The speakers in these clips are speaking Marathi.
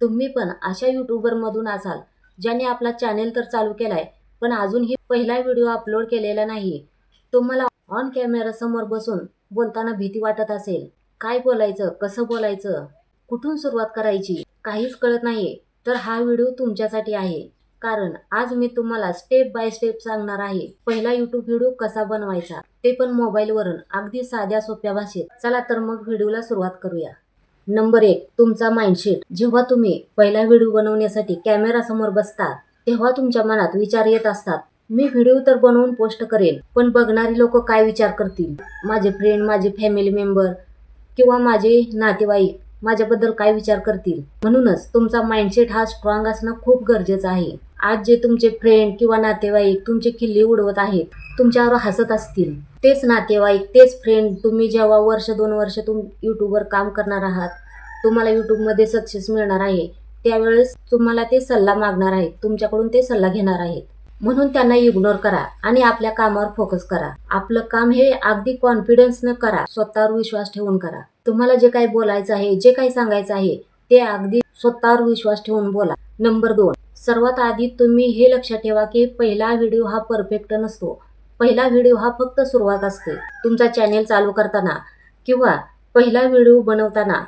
तुम्ही पण अशा यूट्यूबरमधून असाल ज्याने आपला चॅनेल तर चालू केलाय पण अजूनही पहिला व्हिडिओ अपलोड केलेला नाही. तुम्हाला ऑन कॅमेरा समोर बसून बोलताना भीती वाटत असेल काय बोलायचं कसं बोलायचं कुठून सुरुवात करायची काहीच कळत नाही तर हा व्हिडिओ तुमच्यासाठी आहे. कारण आज मी तुम्हाला स्टेप बाय स्टेप सांगणार आहे पहिला युट्यूब व्हिडिओ कसा बनवायचा ते पण मोबाईलवरून अगदी साध्या सोप्या भाषेत. चला तर मग व्हिडिओला सुरुवात करूया. नंबर एक तुमचा माइंडसेट. जेव्हा तुम्ही पहिला व्हिडिओ बनवण्यासाठी कॅमेरा समोर बसता तेव्हा तुमच्या मनात विचार येत असतात मी व्हिडिओ तर बनवून पोस्ट करेन पण बघणारी लोक काय विचार करतील? माझे फ्रेंड माझे फॅमिली मेंबर किंवा माझे नातेवाईक माझ्याबद्दल काय विचार करतील? म्हणूनच तुमचा माइंडसेट हा स्ट्रॉंग असणं खूप गरजेचं आहे. आज जे तुमचे फ्रेंड किंवा नातेवाईक तुमचे खिल्ली उडवत आहेत तुमच्यावर हसत असतील. तेच नातेवाईक तेच फ्रेंड तुम्ही जेव्हा वर्ष दोन वर्ष तुम यूट्यूबवर काम करणार आहात तुम्हाला यूट्यूबमध्ये सक्सेस मिळणार आहे. त्यावेळेस तुम्हाला ते सल्ला मागणार आहेत तुमच्याकडून ते सल्ला घेणार आहेत. म्हणून त्यांना इग्नोर करा आणि आपल्या कामावर फोकस करा. आपलं काम हे अगदी कॉन्फिडन्सनं करा स्वतःवर विश्वास ठेवून करा. तुम्हाला जे काही बोलायचं आहे जे काही सांगायचं आहे ते अगदी स्वतःवर विश्वास ठेवून बोला. नंबर दोन सर्वात आधी तुम्ही हे लक्षात ठेवा की पहिला व्हिडिओ हा परफेक्ट नसतो. पहिला व्हिडिओ हा फक्त सुरुवात असते. तुमचा चॅनेल चालू करताना किंवा पहिला व्हिडिओ बनवताना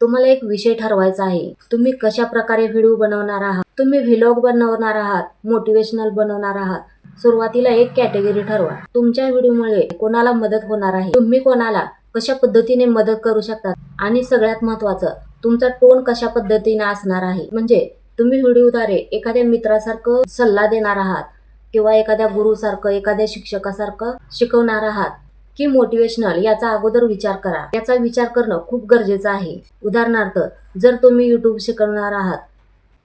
तुम्हाला एक विषय ठरवायचा आहे. तुम्ही कशा प्रकारे व्हिडिओ बनवणार आहात? तुम्ही व्हिलॉग बनवणार आहात? मोटिवेशनल बनवणार आहात? सुरुवातीला एक कॅटेगरी ठरवा. तुमच्या व्हिडिओमुळे कोणाला मदत होणार आहे? तुम्ही कोणाला कशा पद्धतीने मदत करू शकता? आणि सगळ्यात महत्वाचं तुमचा टोन कशा पद्धतीने असणार आहे? म्हणजे तुम्ही व्हिडिओद्वारे एखाद्या मित्रासारखं सल्ला देणार आहात किंवा एखाद्या गुरुसारखं एखाद्या शिक्षकासारखं शिकवणार आहात की मोटिवेशनल याचा अगोदर विचार करा. याचा विचार करणं खूप गरजेचं आहे. उदाहरणार्थ जर तुम्ही युट्यूब शिकवणार आहात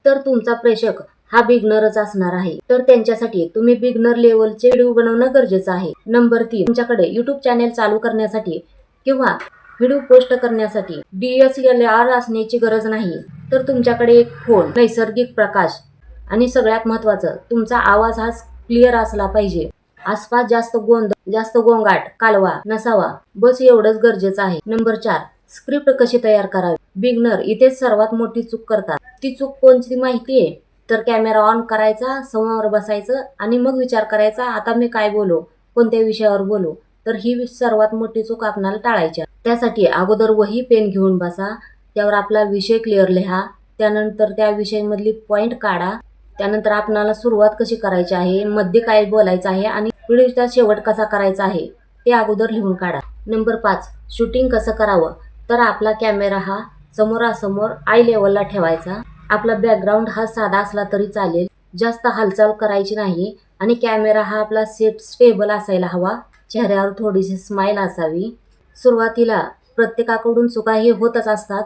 तर तुमचा प्रेक्षक हा बिगनरच असणार आहे. तर त्यांच्यासाठी तुम्ही बिगनर लेवलचे व्हिडिओ बनवणं गरजेचं आहे. नंबर तीन तुमच्याकडे युट्यूब चॅनेल चालू करण्यासाठी किंवा व्हिडिओ पोस्ट करण्यासाठी डी एस एल आर असण्याची गरज नाही. तर तुमच्याकडे एक फोन नैसर्गिक प्रकाश आणि सगळ्यात महत्वाचं तुमचा आवाज हा क्लिअर असला पाहिजे. आसपास जास्त गोंधळ जास्त गोंगाट कालवा नसावा. बस एवढंच गरजेचं आहे. नंबर चार स्क्रिप्ट कशी तयार करावी? बिगनर इथेच सर्वात मोठी चूक करतात. ती चूक कोणती माहिती आहे? तर कॅमेरा ऑन करायचा समोर बसायचं आणि मग विचार करायचा आता मी काय बोलू? कोणत्या विषयावर बोलू? तर ही सर्वात मोठी चूक आपणाला टाळायची त्यासाठी अगोदर वही पेन घेऊन बसा. त्यावर आपला विषय क्लिअर लिहा. त्यानंतर त्या विषयामधली पॉईंट काढा. त्यानंतर आपणाला सुरुवात कशी करायची आहे मध्ये काय बोलायचं आहे आणि व्हिडिओचा शेवट कसा करायचा आहे ते अगोदर लिहून काढा. नंबर पाच शूटिंग कसं करावं? तर आपला कॅमेरा हा समोरासमोर आय लेवलला ठेवायचा. आपला बॅकग्राऊंड हा साधा असला तरी चालेल. जास्त हालचाल करायची नाही आणि कॅमेरा हा आपला सेट स्टेबल असायला हवा. चेहऱ्यावर थोडीशी स्माईल असावी. सुरुवातीला प्रत्येकाकडून चुका हे होतच असतात.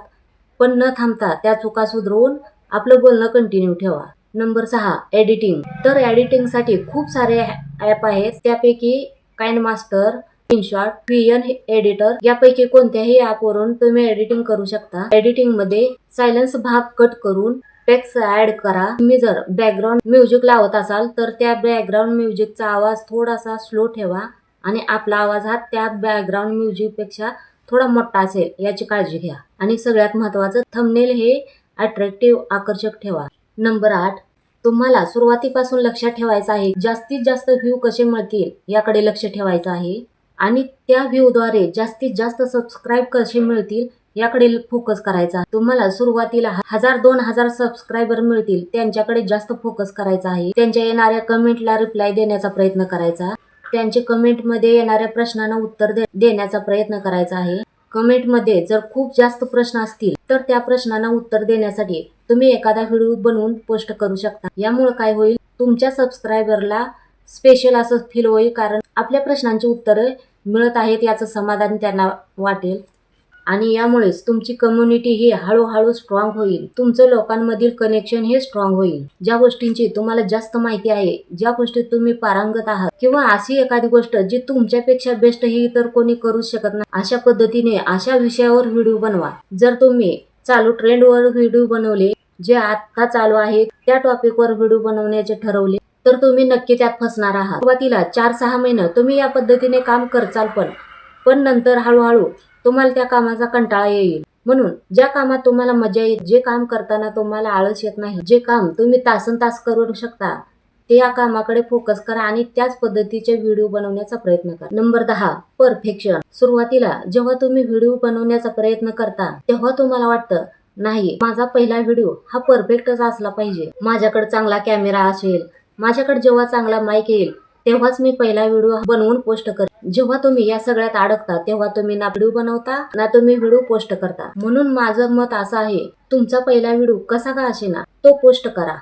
पण न थांबता त्या चुका सुधरवून आपलं बोलणं कंटिन्यू ठेवा. नंबर सहा एडिटिंग तर एडिटिंगसाठी खूप सारे ॲप आहेत. त्यापैकी KineMaster InShot VN editor यापैकी कोणत्याही ॲपवरून तुम्ही एडिटिंग करू शकता. एडिटिंगमध्ये सायलन्स भाग कट करून टेक्स्ट ऍड करा. तुम्ही जर बॅकग्राऊंड म्युझिक लावत असाल तर त्या बॅकग्राऊंड म्युझिकचा आवाज थोडासा स्लो ठेवा आणि आपला आवाज हा त्या बॅकग्राऊंड म्युझिकपेक्षा थोडा मोठा असेल याची काळजी घ्या. आणि सगळ्यात महत्वाचं थंबनेल हे अट्रॅक्टिव्ह आकर्षक ठेवा. नंबर आठ तुम्हाला सुरुवातीपासून लक्षात ठेवायचं आहे जास्तीत जास्त व्ह्यू कसे मिळतील याकडे लक्ष ठेवायचं आहे. आणि त्या व्ह्यूद्वारे जास्तीत जास्त सबस्क्राईब कसे मिळतील याकडे फोकस करायचा तुम्हाला सुरुवातीला हजार दोन हजार सबस्क्रायबर मिळतील त्यांच्याकडे जास्त फोकस करायचा आहे. त्यांच्या येणाऱ्या कमेंटला रिप्लाय देण्याचा प्रयत्न करायचा. त्यांचे कमेंटमध्ये येणाऱ्या प्रश्नांना उत्तर दे- देण्याचा प्रयत्न करायचा आहे. कमेंटमध्ये जर खूप जास्त प्रश्न असतील तर त्या प्रश्नांना उत्तर देण्यासाठी तुम्ही एखादा व्हिडिओ बनवून पोस्ट करू शकता. यामुळे काय होईल? तुमच्या सबस्क्रायबरला स्पेशल असं फील होईल कारण आपल्या प्रश्नांची उत्तरं मिळत आहेत याचं समाधान त्यांना वाटेल. आणि यामुळेच तुमची कम्युनिटी ही हळूहळू स्ट्रॉंग होईल. तुमचं लोकांमधील कनेक्शन हे स्ट्रॉंग होईल. ज्या गोष्टींची तुम्हाला जास्त माहिती आहे ज्या गोष्टीत तुम्ही पारंगत आहात किंवा अशी एखादी गोष्ट जी तुमच्यापेक्षा बेस्ट ही इतर कोणी करू शकत नाही अशा पद्धतीने अशा विषयावर व्हिडिओ बनवा. जर तुम्ही चालू ट्रेंडवर व्हिडिओ बनवले जे आता चालू आहे त्या टॉपिकवर व्हिडिओ बनवण्याचे ठरवले तर तुम्ही नक्की त्यात फसणार आहात. सुरुवातीला चार सहा महिने तुम्ही या पद्धतीने काम करचाल पण पण नंतर हळूहळू तुम्हाला त्या कामाचा कंटाळा येईल. म्हणून ज्या कामात तुम्हाला मजा येईल जे काम करताना तुम्हाला आळस येत नाही जे काम तुम्ही तासन तास करू शकता ते या कामाकडे फोकस करा आणि त्याच पद्धतीचे व्हिडिओ बनवण्याचा प्रयत्न करा. नंबर दहा परफेक्शन सुरुवातीला जेव्हा तुम्ही व्हिडिओ बनवण्याचा प्रयत्न करता तेव्हा तुम्हाला वाटतं नाही माझा पहिला व्हिडिओ हा परफेक्टच असला पाहिजे. माझ्याकडे चांगला कॅमेरा असेल माझ्याकडे जेव्हा चांगला माईक येईल तेव्हाच मी पहिला व्हिडिओ बनवून पोस्ट करते जेव्हा तुम्ही या सगळ्यात अडकता तेव्हा तुम्ही ना व्हिडिओ बनवता ना तुम्ही व्हिडिओ पोस्ट करता. म्हणून माझं मत असं आहे तुमचा पहिला व्हिडिओ कसा का असेना तो पोस्ट करा.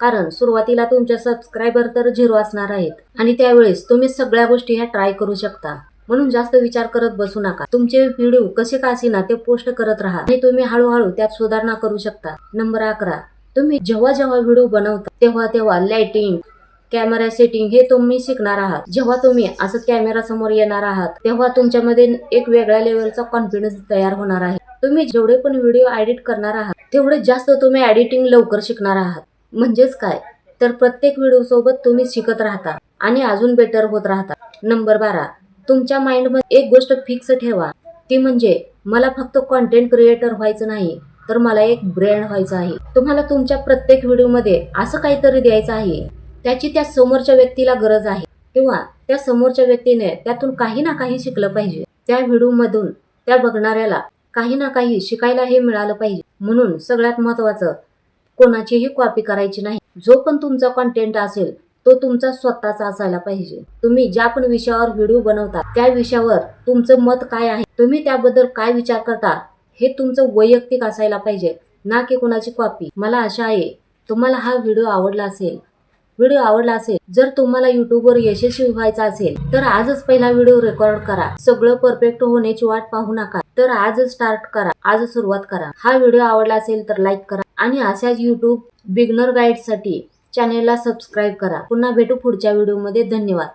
कारण सुरुवातीला तुमच्या सबस्क्रायबर तर झिरो असणार आहेत आणि त्यावेळेस तुम्ही सगळ्या गोष्टी ह्या ट्राय करू शकता. म्हणून जास्त विचार करत बसू नका. तुमचे व्हिडिओ कसे का असेना ते पोस्ट करत राहा आणि तुम्ही हळूहळू त्यात सुधारणा करू शकता. नंबर अकरा तुम्ही जेव्हा जेव्हा व्हिडिओ बनवता तेव्हा तेव्हा लाइटिंग कॅमेरा सेटिंग हे तुम्ही शिकणार आहात. जेव्हा तुम्ही असं कॅमेरा समोर येणार आहात तेव्हा तुमच्यामध्ये एक वेगळ्या लेवलचा कॉन्फिडन्स तयार होणार आहे. तुम्ही जेवढे पण व्हिडिओ एडिट करणार आहात तेवढे जास्त तुम्ही एडिटिंग लवकर शिकणार आहात. म्हणजेच काय? तर प्रत्येक व्हिडिओ सोबत तुम्ही शिकत राहता आणि अजून बेटर होत राहता. नंबर बारा. तुमच्या माइंडमध्ये एक गोष्ट फिक्स ठेवा. ती म्हणजे मला फक्त कॉन्टेंट क्रिएटर व्हायचं नाही तर मला एक ब्रँड व्हायचं आहे. तुम्हाला तुमच्या प्रत्येक व्हिडिओमध्ये असं काहीतरी द्यायचं आहे. त्याची त्या समोरच्या व्यक्तीला गरज आहे. किंवा त्या समोरच्या व्यक्तीने त्यातून काही ना काही शिकलं पाहिजे. त्या व्हिडिओमधून त्या बघणाऱ्याला काही ना काही शिकायला हे मिळालं पाहिजे. म्हणून सगळ्यात महत्वाचं कोणाचीही कॉपी करायची नाही. जो पण तुमचा कॉन्टेंट असेल तो तुमचा स्वतःचा असायला पाहिजे. तुम्ही ज्या पण विषयावर व्हिडिओ बनवता त्या विषयावर तुमचं मत काय आहे? तुम्ही त्याबद्दल काय विचार करता? हे तुमचं वैयक्तिक असायला पाहिजे. ना की कोणाची कॉपी मला आशा आहे तुम्हाला हा व्हिडिओ आवडला असेल व्हिडिओ आवडला असेल जर तुम्हाला युट्यूबवर यशस्वी व्हायचा असेल तर आजच पहिला व्हिडिओ रेकॉर्ड करा. सगळं परफेक्ट होण्याची वाट पाहू नका तर आजच स्टार्ट करा. आज सुरुवात करा. हा व्हिडिओ आवडला असेल तर लाईक करा आणि अशाच युट्यूब बिगनर गाईडसाठी चॅनेलला सबस्क्राईब करा. पुन्हा भेटू पुढच्या व्हिडिओमध्ये धन्यवाद.